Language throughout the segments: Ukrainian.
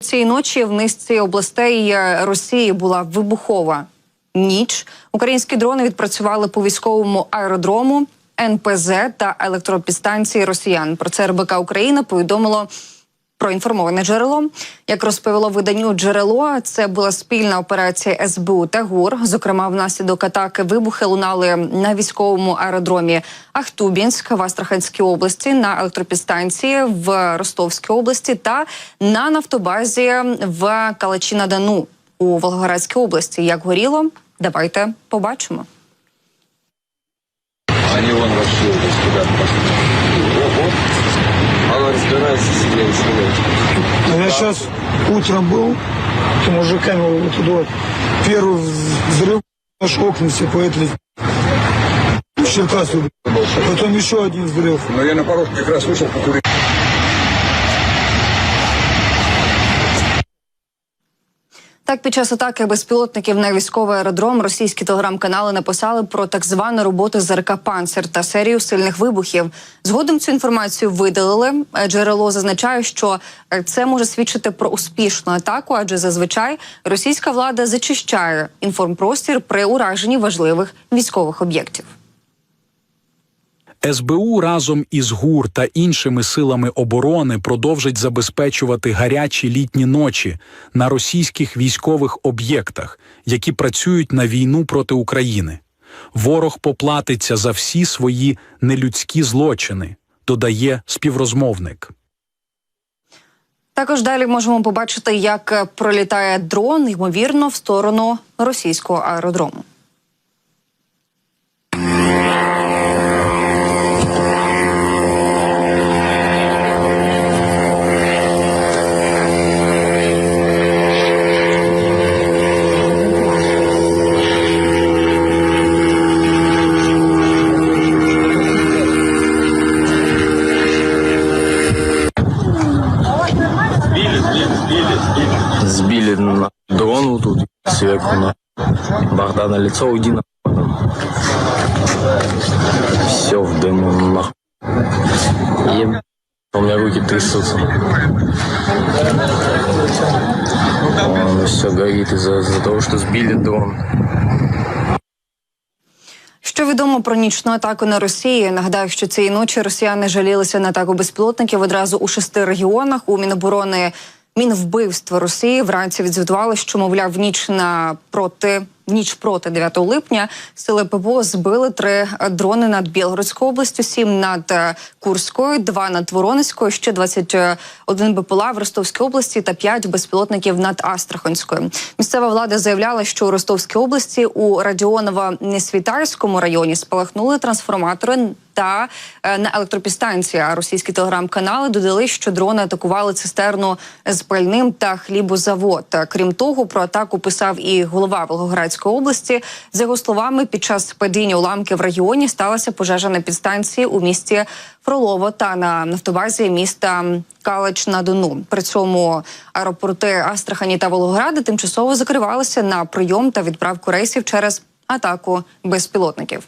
Цієї ночі в низці областей е, Росії була вибухова ніч. Українські дрони відпрацювали по військовому аеродрому, НПЗ та електропідстанції росіян. Про це РБК Україна повідомило проінформоване джерело. Як розповіло виданню джерело, це була спільна операція СБУ та ГУР. Зокрема, внаслідок атаки вибухи лунали на військовому аеродромі Ахтубінськ в Астраханській області, на електропідстанції в Ростовській області та на нафтобазі в Калачі на Дону у Волгоградській області. Як горіло, давайте побачимо. Они вон. Ого. Она разбирается. А Я сейчас утром был, с мужиками вот туда. Первый взрыв, аж окна все поэтли. В Черкасу. Потом еще один взрыв. Но я на порог как раз вышел покурить. Так, під час атаки безпілотників на військовий аеродром російські телеграм-канали написали про так звану роботу ЗРК «Панцер» та серію сильних вибухів. Згодом цю інформацію видалили. Е, Джерело зазначає, що е, це може свідчити про успішну атаку, адже зазвичай російська влада зачищає інформпростір при ураженні важливих військових об'єктів. СБУ разом із ГУР та іншими силами оборони продовжить забезпечувати гарячі літні ночі на російських військових об'єктах, які працюють на війну проти України. Ворог поплатиться за всі свої нелюдські злочини, додає співрозмовник. Також далі можемо побачити, як пролітає дрон, ймовірно, в сторону російського аеродрому. Сбили на дрон вот тут сверху на Богдана лицо, уйди Все в дыму нахуй. Еб... У меня руки трясутся. Он все горит из-за из того, что сбили дрон. Що відомо про нічну атаку на Росію? Нагадаю, що цієї ночі росіяни жалілися на атаку безпілотників одразу у шести регіонах. У Міноборони Мінвбивства Росії вранці відзвітували, що мовляв ніч на проти. Ніч проти 9 липня сили ППО збили три е, дрони над Білгородською областю, сім над е, Курською, два над Воронезькою, ще 21 БПЛА в Ростовській області та п'ять безпілотників над Астраханською. Місцева влада заявляла, що у Ростовській області у Радіоново-Несвітарському районі спалахнули трансформатори та е, на електропідстанції. А російські телеграм-канали додали, що дрони атакували цистерну з пальним та хлібозавод. Крім того, про атаку писав і голова Волгоградської області. За його словами, під час падіння уламків в регіоні сталася пожежа на підстанції у місті Фролово та на нафтобазі міста Калач на Дону. При цьому аеропорти Астрахані та Волгограда тимчасово закривалися на прийом та відправку рейсів через атаку безпілотників.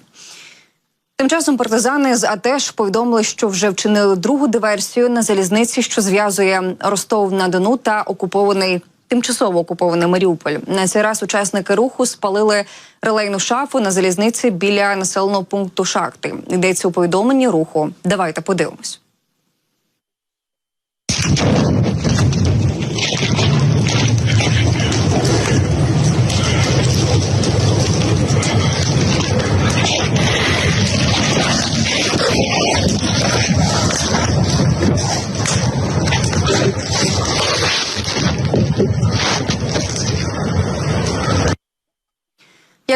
Тим часом партизани з АТЕШ повідомили, що вже вчинили другу диверсію на залізниці, що зв'язує Ростов на Дону та окупований тимчасово окупований Маріуполь. На цей раз учасники руху спалили релейну шафу на залізниці біля населеного пункту Шахти. Йдеться у повідомленні руху. Давайте подивимось.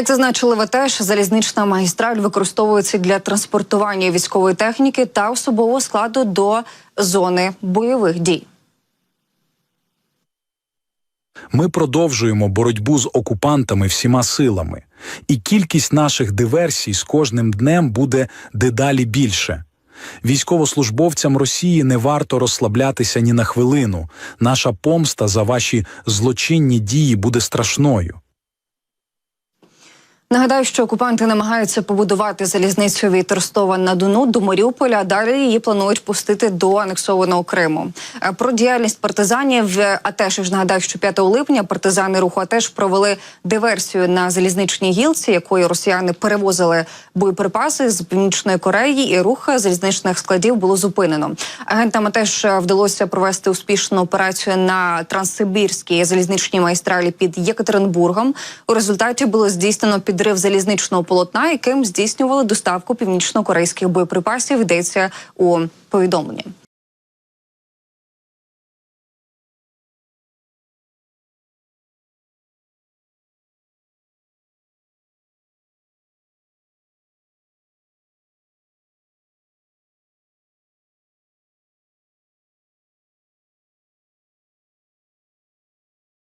Як зазначили в АТЕШ, залізнична магістраль використовується для транспортування військової техніки та особового складу до зони бойових дій. Ми продовжуємо боротьбу з окупантами всіма силами, і кількість наших диверсій з кожним днем буде дедалі більше. Військовослужбовцям Росії не варто розслаблятися ні на хвилину. Наша помста за ваші злочинні дії буде страшною. Нагадаю, що окупанти намагаються побудувати залізницю від Ростова на Дону до Маріуполя. а Далі її планують пустити до анексованого Криму. Е, Про діяльність партизанів е, АТЕШ я ж нагадаю, що 5 липня партизани руху АТЕШ провели диверсію на залізничній гілці, якою росіяни перевозили боєприпаси з північної Кореї, і рух залізничних складів було зупинено. Агентам АТЕШ вдалося провести успішну операцію на транссибірській залізничній майстралі під Єкатеринбургом. У результаті було здійснено підрив залізничного полотна, яким здійснювали доставку північно-корейських боєприпасів. Йдеться у повідомленні.